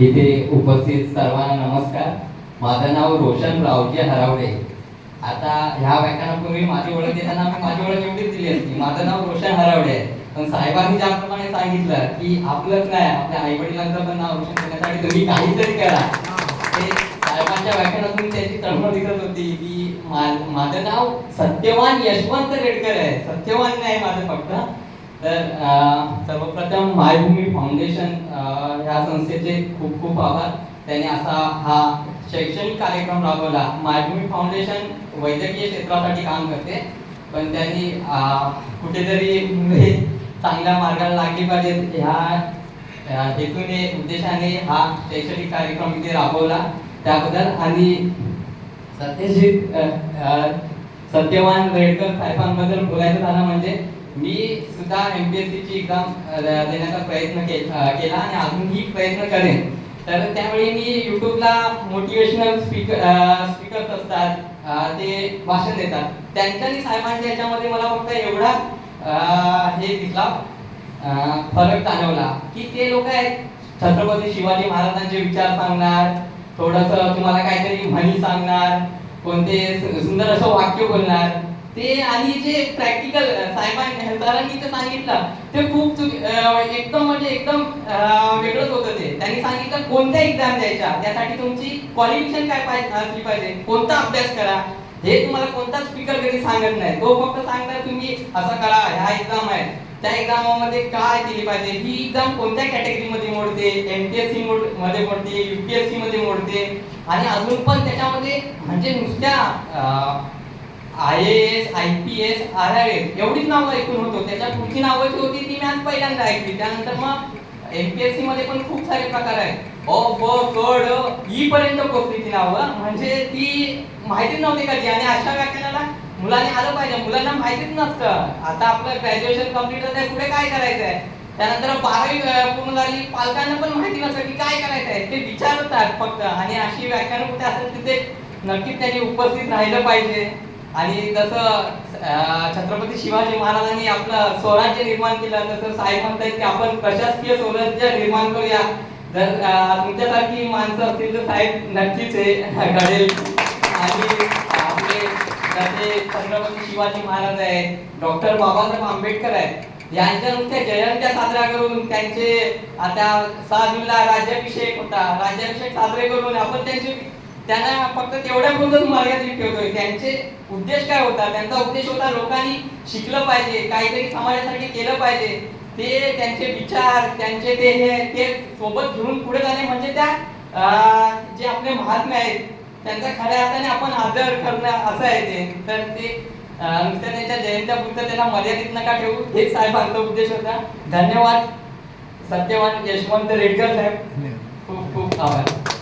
इथे उपस्थित सर्वांना नमस्कार. माझं नाव रोशन रावजी हरावडे. आता ह्या व्याख्यानापूर्वी माझी ओळख देताना मी माझी ओळख एवढीच दिली असती. माझं नाव रोशन हरावडे आहे. पण साहेबांनी ज्याप्रमाणे सांगितलं की आपलंच नाही आपल्या आई वडिलांचं पण नाव रोशन करण्यासाठी तुम्ही काहीतरी करा. ते साहेबांच्या व्याख्यानातून त्याची तळमळ दिसत होती की माझं नाव सत्यवान यशवंत रेडकर आहे. सत्यवान नाही माझं फक्त तर सर्वप्रथम मायभूमी फाउंडेशन ह्या संस्थेचे खूप खूप आभार. त्यांनी असा हा शैक्षणिक कार्यक्रम राबवला. मायभूमी फाउंडेशन वैद्यकीय क्षेत्रासाठी काम करते पण त्यांनी कुठेतरी मुले चांगल्या मार्गाला लागली पाहिजेत. ह्या हेतूने उद्देशाने हा शैक्षणिक कार्यक्रम इथे राबवला. त्याबद्दल आणि सत्यजित सत्यवान रेडकर साहेबांबद्दल बोलायचं झालं म्हणजे मी सुद्धा एम पी एस सीची एक्झाम देण्याचा प्रयत्न केला आणि अजूनही प्रयत्न करेन. तर त्यावेळी मी युट्यूबला मोटिवेशनल स्पीकर स्पीकर्स असतात ते भाषण देतात. त्यांच्या आणि साहेबांच्या याच्यामध्ये मला फक्त एवढा हे दिसला फरक जाणवला की ते लोक आहेत. छत्रपती शिवाजी महाराजांचे विचार सांगणार थोडंसं तुम्हाला काहीतरी म्हणी सांगणार कोणते सुंदर असं वाक्य बोलणार. ते आणि जे प्रॅक्टिकल साहेबांनी सरांनी ते सांगितलं ते खूप एकदम म्हणजे एकदम वेगळंच होतं ते. त्यांनी सांगितलं कोणत्या एक्झाम द्यायच्या? त्यासाठी तुमची क्वालिफिकेशन काय पाहिजे असली पाहिजे? कोणता अभ्यास करा? हे तुम्हाला कोणता स्पीकर कधी सांगत नाही. तो फक्त सांगणार तुम्ही असं करा ह्या एक्झाम आहे त्या एक्झामामध्ये काय केली पाहिजे? ही एक्झाम कोणत्या कॅटेगरीमध्ये मोडते? एमपीएससी मध्ये मोडते युपीएससी मध्ये मोडते? आणि अजून पण त्याच्यामध्ये म्हणजे नुसत्या I A S I P S R I S एवढीच नावं ऐकून होतो. त्याच्या पुढची नावं जी होती ती मी आज पहिल्यांदा ऐकली. त्यानंतर मग एमपीएससी मध्ये पण खूप सारे प्रकार आहेत. अ ब क ई पर्यंत पोहोचली ती नावं. म्हणजे ती माहितीच नव्हती कधी आणि अशा व्याख्यानाला मुलांनी आलं पाहिजे. मुलांना माहितीच नसतं. आता आपलं ग्रॅज्युएशन कंप्लीट होत पुढे काय करायचं आहे त्यानंतर बारावी पूर्ण झाली. पालकांना पण माहिती नसतं की काय करायचं आहे ते विचारतात फक्त. आणि अशी व्याख्यानं कुठे असेल तिथे नक्कीच त्यांनी उपस्थित राहिलं पाहिजे. आणि जसं छत्रपती शिवाजी महाराजांनी आपलं स्वराज्य निर्माण केलं. तसं साहेब म्हणतात की आपण प्रशासकीय स्वराज्य निर्माण करूया. जर तुमच्यासारखी माणसं असतील तर साहेब नक्कीच हे घडेल. आणि आपले जसे छत्रपती शिवाजी महाराज आहेत डॉक्टर बाबासाहेब आंबेडकर आहेत यांच्या नुसत्या जयंत्या साजरा करून त्यांचे आता सहा जूनला राज्याभिषेक होता. राज्याभिषेक साजरे करून आपण त्यांचे त्यांना फक्त तेवढ्या पुरतच मर्यादित ठेवतोय. त्यांचे उद्देश काय होता? त्यांचा उद्देश होता लोकांनी शिकलं पाहिजे काहीतरी समाजासाठी केलं पाहिजे. ते त्यांचे विचार त्यांचे ते हे ते सोबत घेऊन पुढे जाणे म्हणजे त्या जे आपले महात्मे आहेत त्यांचा खऱ्या अर्थाने आपण आदर करणं असं आहे ते. तर ते अं, नुसत्या त्यांच्या जयंत्या पुरतं त्यांना मर्यादित नका ठेवू. हेच साहेबांचा उद्देश होता. धन्यवाद. सत्यवान यशवंत रेडकर साहेब. खूप खूप आभार.